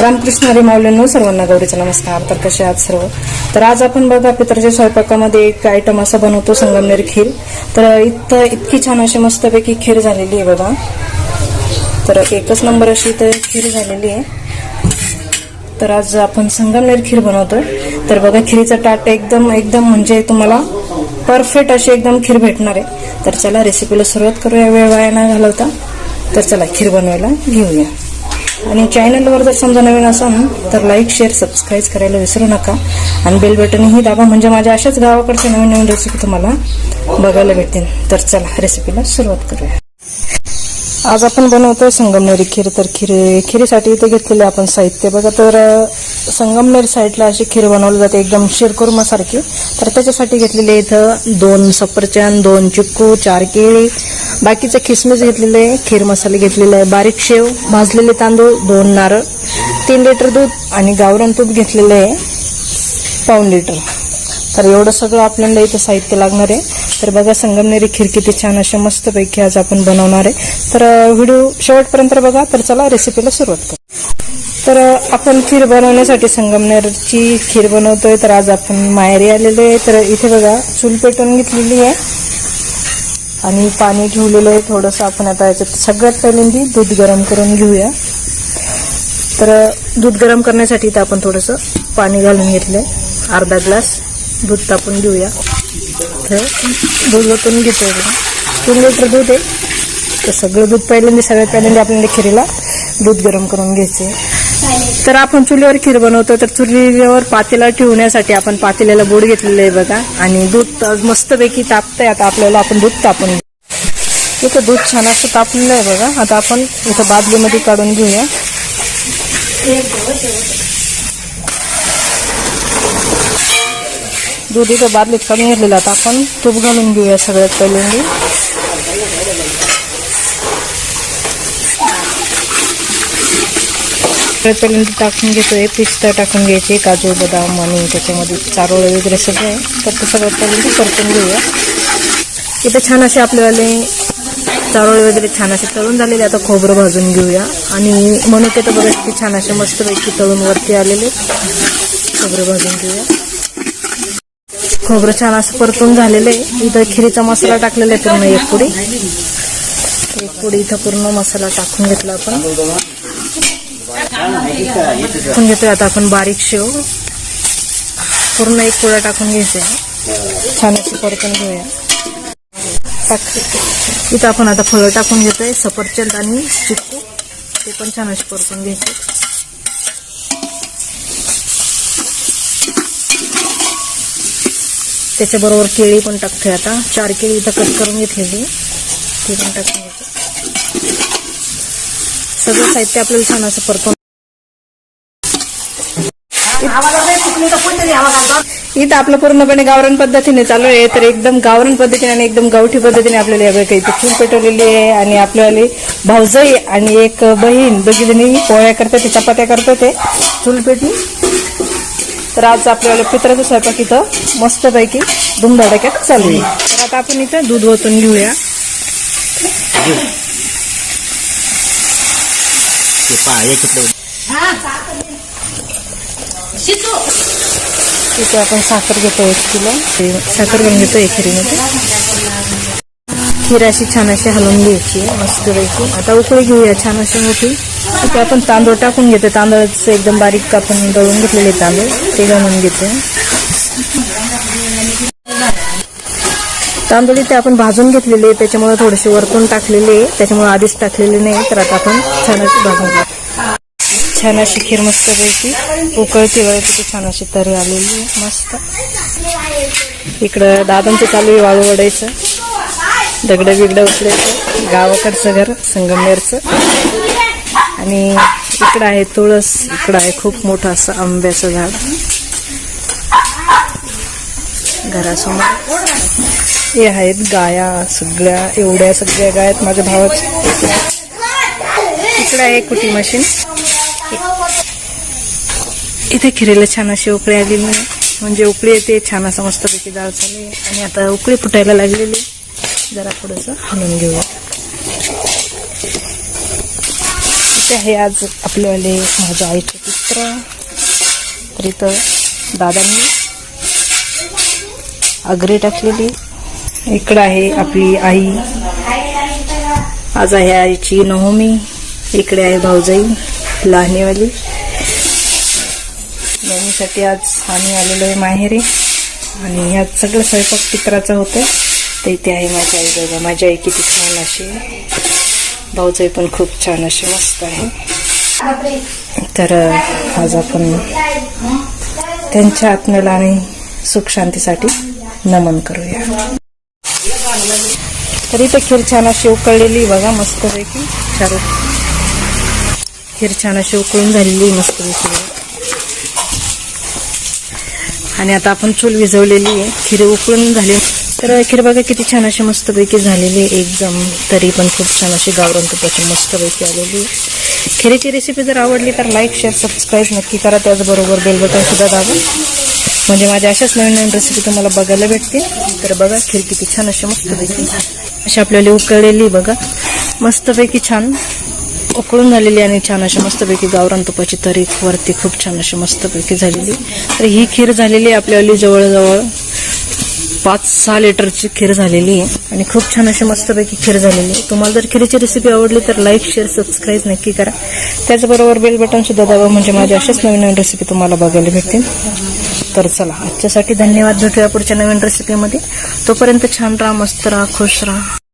रामकृष्ण हरी माऊलींनो सर्वांना गौरीचा नमस्कार. तर कसे आहात सर्व? तर आज आपण बघा पितरच्या स्वयंपाकामध्ये एक आयटम असा बनवतो संगमनेर खीर. तर इथं इतकी छान अशी मस्तपैकी खीर झालेली आहे बघा. तर एकच नंबर अशी इथं खीर झालेली आहे. तर आज आपण संगमनेर खीर बनवतोय. तर बघा खिरीचा टाट एकदम एकदम म्हणजे तुम्हाला परफेक्ट अशी एकदम खीर भेटणार आहे. तर चला रेसिपीला सुरुवात करूया. वेळ वाया न घालवता. तर चला खीर बनवायला घेऊया. आणि चॅनलवर जर समजा नवीन असाल तर लाईक शेअर सबस्क्राईब करायला विसरू नका. आणि बेल बटनही दाबा म्हणजे माझ्या अशाच गावाकडच्या नवीन नवीन रेसिपी तुम्हाला बघायला भेटतील. तर चला रेसिपीला सुरुवात करूया. आज आपण बनवतोय संगमनेरी खीर. तर खीर खिरीसाठी इथे घेतलेले आपण साहित्य. बघा तर संगमनेर साईडला अशी खीर बनवली जाते एकदम शिरकुर्मासारखी तर त्याच्यासाठी घेतलेले इथं दोन सफरचंद दोन चिक्कू चार केळी बाकीचे किसमिस घेतलेले खीर मसाले घेतलेले आहे बारीक शेव भाजलेले तांदूळ दोन नारळ तीन लिटर दूध आणि गावरण तूप घेतलेले आहे पाऊन लिटर. तर एवढं सगळं आपल्याला इथं साहित्य लागणार आहे. तर बघा संगमनेरी खीर किती छान अशा मस्तपैकी आज आपण बनवणार आहे. तर व्हिडिओ शेवटपर्यंत बघा तर चला रेसिपीला सुरुवात करू. तर आपण खीर बनवण्यासाठी संगमनेरची खीर बनवतोय. तर आज आपण माहेरी आलेलो आहे. तर इथे बघा चूल पेटवून घेतलेली आहे. आणि पाणी ठेवलेलं आहे. थोडंसं आपण आता याच्यात सगळ्यात पहिल्यांदी दूध गरम करून घेऊया. तर दूध गरम करण्यासाठी इथं आपण थोडंसं पाणी घालून घेतलं आहे अर्धा ग्लास दूध तापून घेऊया. तर दूध ओतून घेतो बघा. तीन लिटर दूध आहे. तर सगळं दूध पहिल्यांदा सगळ्यात पहिल्यांदा आपल्याला खिरीला दूध गरम करून घ्यायचं आहे तर आपण चुलीवर खीर बनवतो तर चुलीवर पातेला ठेवण्यासाठी आपण पातेल्याला बोड घेतलेलं आहे बघा. आणि दूध मस्तपैकी तापतंय. आता आपल्याला आपण दूध तापून घेऊ. इथं दूध छान असं तापलेलं आहे बघा. आता आपण इथं बादलीमध्ये काढून घेऊया. दूध इथं बादलीत काढून घेतलेलं आता आपण तूप घालून घेऊया सगळ्यात पहिल्यांदा. सगळ्यात पहिल्यांदा टाकून आहे पिस्ता टाकून घ्यायचे काजू बदाम आणि त्याच्यामध्ये चारोळे वगैरे सगळं आहे. तर ते सगळ्यात पहिल्यांदा परतून घेऊया. इथं छान असे आपल्याला चारोळे वगैरे छान असे तळून झालेले. आता खोबरं भाजून घेऊया. आणि मनुके तर बघा किती छान असे मस्तपैकी तळून वरती आलेले खोबरं भाजून घेऊया. खोबरं छान असं परतून झालेलं आहे. इथं खिरीचा मसाला टाकलेला आहे पूर्ण एक पुडी. एक पुडी इथं पूर्ण मसाला टाकून घेतला आपण. आपण घेतोय आता आपण बारीक शेव. पूर्ण एक पुडा टाकून घ्यायचे छान अशी परतून घेऊया. इथं आपण आता फळं टाकून घेतोय सफरचंद आणि चिक्कू. ते पण छान अशी परतून घ्यायचे. त्याच्याबरोबर केळी पण टाकते आता. चार केळी इथं कट करून घेतलेली. ती पण टाकून घेते सगळं साहित्य आपल्याला छान असं परतून इथं आपलं पूर्णपणे गावरण पद्धतीने चालू आहे. तर एकदम गावरण पद्धतीने आणि एकदम गावठी पद्धतीने आपल्याला या इथे चूल पेटवलेली आहे आणि आपल्याला भाऊजाई आणि एक बहीण दोघी जणी पोळ्या करतात ते चपात्या करतात ते चूल पेटून. तर आज आपल्याला पित्राचा स्वयंपाक इथं मस्तपैकी धुमधडाक्यात चालू आहे. तर आता आपण इथं दूध ओतून घेऊया. तिथे आपण साखर घेतो एक किलो ते साखर घेऊन घेतो एक खिरीमध्ये खीर अशी छान अशी हलवून घ्यायची मस्तपैकी आता उकळी घेऊया छान अशी मोठी तिथे आपण तांदूळ टाकून घेतो तांदळाचं एकदम बारीक आपण दळून घेतलेले तांदूळ ते घालून घेतो तांदूळ इथे आपण भाजून घेतलेले आहे, त्याच्यामुळे थोडेसे वरतून टाकलेले आहे. त्याच्यामुळे आधीच टाकलेले नाही. तर आता आपण छान अशी भाजून घेऊ. छान अशी खीर मस्त पैकी उकळती वेळ छान अशी तरी आलेली आहे. मस्त. इकडं दादांचं चालू आहे वाळू वडायचं. दगडं बिगडं उचलायचं गावाकडचं घर संगमनेरचं. आणि इकडं आहे तुळस. इकडं आहे खूप मोठं असं आंब्याचं झाड. घरासमोर. हे आहेत गाया सगळ्या एवढ्या सगळ्या गाय आहेत माझ्या भावाच्या इकडं आहे कुटी मशीन. इथे खिरेला छान अशी उकळी आलेली म्हणजे उकळी येते छान असं मस्तपैकी डाळ झाली. आणि आता उकळी फुटायला लागलेली जरा थोडंसं हलवून घेऊया. आहे आज आपल्यावाले माझ्या आईचे चित्र तर इथं दादांनी अग्रे टाकलेली. इकडं आहे आपली आई. आज आहे आईची नवमी. इकडे आहे भाऊजाई लहानेवाली. नवमीसाठी आज आम्ही आलेलो आहे माहेरी. आणि ह्यात सगळं स्वयंपाक पित्राचं होतं. तर इथे आहे माझी आई बाबा. माझी आई किती छान अशी भाऊजाई पण खूप छान अशी मस्त आहे. तर आज आपण त्यांच्या आत्म्याला आणि सुख शांतीसाठी नमन करूया. तर इथे खीर छान अशी उकळलेली बघा मस्तपैकी चारू. खीर छान अशी उकळून झालेली मस्तपैकी आणि आता आपण चूल विझवलेली आहे. खीर उकळून झाली. तर खीर बघा किती छान अशी मस्तपैकी झालेली आहे. एकदम तरी पण खूप छान अशी गावरण तुपाची मस्तपैकी आलेली आहे. खिरीची रेसिपी जर आवडली तर लाईक शेअर सबस्क्राईब नक्की करा. त्याचबरोबर बेल बटन सुद्धा दाबा. म्हणजे माझ्या अशाच नवीन नवीन रेसिपी तुम्हाला बघायला भेटतील. तर बघा खीर किती छान अशी मस्तपैकी अशी आपल्याला उकळलेली बघा. मस्तपैकी छान उकळून झालेली आणि छान अशी मस्तपैकी गावरान तुपाची तरी वरती खूप छान अशी मस्तपैकी झालेली. तर ही खीर झालेली आहे आपल्यावाली जवळजवळ पाच सहा लिटरची खीर झालेली आहे. आणि खूप छान अशी मस्तपैकी खीर झालेली आहे. तुम्हाला जर खीरची रेसिपी आवडली तर लाईक शेअर सबस्क्राईब नक्की करा. त्याचबरोबर बेल बटन सुद्धा दाबा म्हणजे माझ्या अशाच नवीन नवीन रेसिपी तुम्हाला बघायला भेटतील. तर चला आजच्यासाठी धन्यवाद भेटूया पुढच्या नवीन रेसिपीमध्ये तोपर्यंत छान राहा मस्त राहा खुश राहा